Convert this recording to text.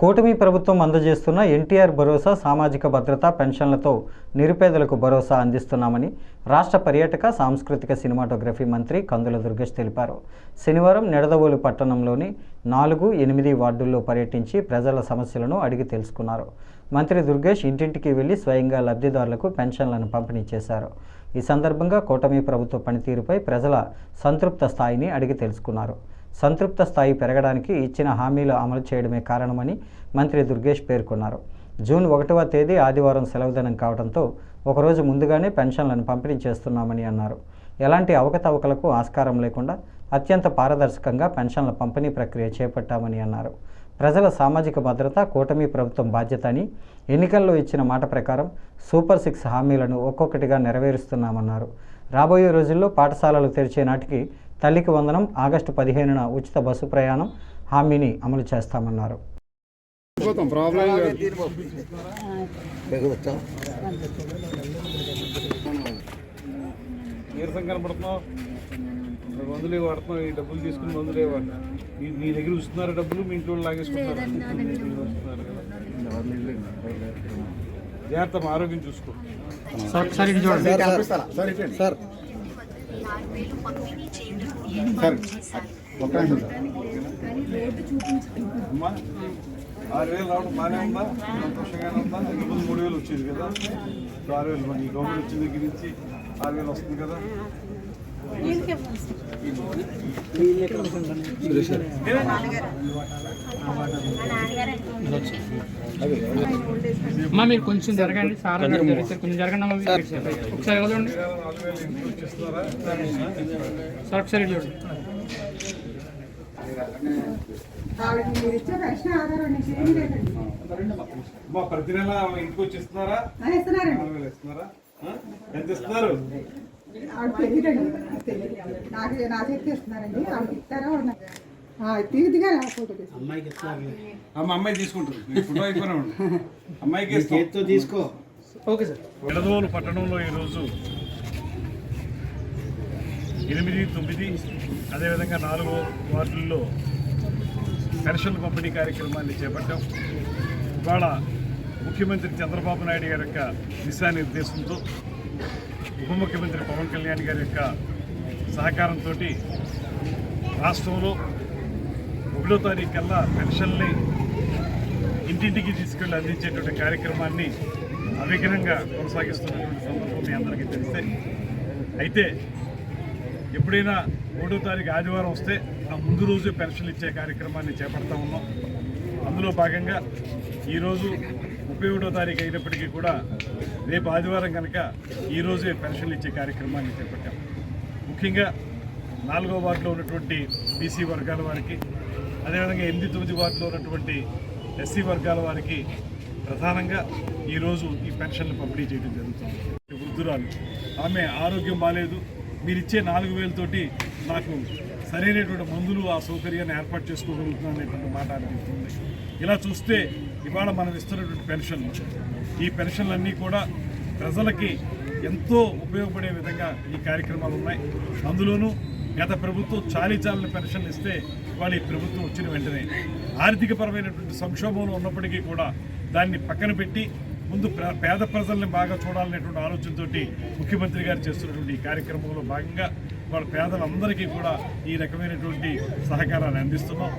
కూటమి ప్రభుత్వం అందజేస్తున్న ఎన్టీఆర్ భరోసా సామాజిక భద్రత పెన్షన్లతో నిరుపేదలకు భరోసా అందిస్తున్నామని రాష్ట్ర పర్యాటక సాంస్కృతిక సినిమాటోగ్రఫీ మంత్రి కందుల దుర్గేష్ తెలిపారు. శనివారం నిడదవోలు పట్టణంలోని నాలుగు ఎనిమిది వార్డుల్లో పర్యటించి ప్రజల సమస్యలను అడిగి తెలుసుకున్నారు. మంత్రి దుర్గేష్ ఇంటింటికి వెళ్ళి స్వయంగా లబ్ధిదారులకు పెన్షన్లను పంపిణీ చేశారు. ఈ సందర్భంగా కూటమి ప్రభుత్వ పనితీరుపై ప్రజల సంతృప్త స్థాయిని అడిగి తెలుసుకున్నారు. సంతృప్త స్థాయి పెరగడానికి ఇచ్చిన హామీలు అమలు చేయడమే కారణమని మంత్రి దుర్గేష్ పేర్కొన్నారు. జూన్ ఒకటవ తేదీ ఆదివారం సెలవుదినం కావడంతో ఒకరోజు ముందుగానే పెన్షన్లను పంపిణీ చేస్తున్నామని అన్నారు. ఎలాంటి అవకతవకలకు ఆస్కారం లేకుండా అత్యంత పారదర్శకంగా పెన్షన్ల పంపిణీ ప్రక్రియ చేపట్టామని అన్నారు. ప్రజల సామాజిక భద్రత కూటమి ప్రభుత్వం బాధ్యత అని ఎన్నికల్లో ఇచ్చిన మాట ప్రకారం సూపర్ సిక్స్ హామీలను ఒక్కొక్కటిగా నెరవేరుస్తున్నామన్నారు. రాబోయే రోజుల్లో పాఠశాలలు తెరిచే నాటికి తల్లికి వందనం ఆగస్టు పదిహేనున ఉచిత బస్సు ప్రయాణం హామీని అమలు చేస్తామన్నారు నీరసం కనపడుతున్నావు మందులే వాడుతున్నావు ఈ డబ్బులు తీసుకుని మందులే వాడు మీ దగ్గర వస్తున్నారు డబ్బులు మీ ఇంట్లో వాళ్ళు లాగేసుకుంటారు వస్తున్నారు కదా. జాగ్రత్త సార్ ఆరు వేలు రావడం బాగానే ఉందా? సంతోషంగానే ఉందా? ఇంతకుముందు మూడు వేలు వచ్చేది కదా? ఇప్పుడు ఆరు వేలు మరి గవర్నమెంట్ వచ్చిన దగ్గర నుంచి ఆరు వేలు వస్తుంది కదా? అమ్మా మీరు కొంచెం జరగండి సార్ కొంచెం జరగండి అమ్మా ఒకసారి వచ్చేస్తున్నారా సార్ ఒకసారి చూడండి. ప్రతి నెల ఇంటికి వేలు ఇస్తున్నారా? ఎంత ఇస్తున్నారు? నాకు నా చేతికి ఇస్తున్నారండి. ఆవిడకి ఇస్తారా? అమ్మ అమ్మాయి తీసుకుంటుంది. ఫోటో అయిపోయినా. అమ్మాయికి. తీసుకో. Okay sir. ఎడదోలు పట్టణంలో ఈరోజు ఎనిమిది తొమ్మిది అదేవిధంగా నాలుగో వార్డుల్లో పెన్షన్ పంపిణీ కార్యక్రమాన్ని చేపట్టాం. ఇవాళ ముఖ్యమంత్రి చంద్రబాబు నాయుడు గారి యొక్క దిశానిర్దేశంతో ఉప ముఖ్యమంత్రి పవన్ కళ్యాణ్ గారి యొక్క సహకారంతో రాష్ట్రంలో ఒకటో తారీఖు కల్లా పెన్షన్ని ఇంటింటికి తీసుకెళ్ళి అందించేటువంటి కార్యక్రమాన్ని అవిఘ్నంగా కొనసాగిస్తున్నటువంటి సందర్భం మీ అందరికీ తెలిస్తే. అయితే ఎప్పుడైనా మూడో తారీఖు ఆదివారం వస్తే ఆ ముందు రోజు పెన్షన్ ఇచ్చే కార్యక్రమాన్ని చేపడతా ఉన్నాం. అందులో భాగంగా ఈరోజు ముప్పై ఒకటో తారీఖు అయినప్పటికీ కూడా రేపు ఆదివారం కనుక ఈరోజే పెన్షన్లు ఇచ్చే కార్యక్రమాన్ని చేపట్టాం. ముఖ్యంగా నాలుగో వార్డులో ఉన్నటువంటి బీసీ వర్గాల వారికి అదేవిధంగా ఎనిమిది తొమ్మిది వార్డులో ఉన్నటువంటి ఎస్సీ వర్గాల వారికి ప్రధానంగా ఈరోజు ఈ పెన్షన్లు పంపిణీ చేయడం జరుగుతుంది. వృద్ధురాలు. ఆమె ఆరోగ్యం బాగాలేదు మీరిచ్చే నాలుగు వేలతోటి నాకు సరైనటువంటి మందులు ఆ సౌకర్యాన్ని ఏర్పాటు చేసుకోగలుగుతున్నాను అనేటువంటి మాట అనిపిస్తుంది ఇలా చూస్తే ఇవాళ మనం ఇస్తున్నటువంటి పెన్షన్లు ఈ పెన్షన్లన్నీ కూడా ప్రజలకి ఎంతో ఉపయోగపడే విధంగా ఈ కార్యక్రమాలు ఉన్నాయి. అందులోనూ గత ప్రభుత్వం చాలీచాలని పెన్షన్లు ఇస్తే ఇవాళ ఈ ప్రభుత్వం వచ్చిన వెంటనే ఆర్థికపరమైనటువంటి సంక్షోభంలో ఉన్నప్పటికీ కూడా దాన్ని పక్కన పెట్టి ముందు పేద ప్రజల్ని బాగా చూడాలనేటువంటి ఆలోచనతోటి ముఖ్యమంత్రి గారు చేస్తున్నటువంటి ఈ కార్యక్రమంలో భాగంగా వాళ్ళ పేదలందరికీ కూడా ఈ రకమైనటువంటి సహకారాన్ని అందిస్తున్నాం.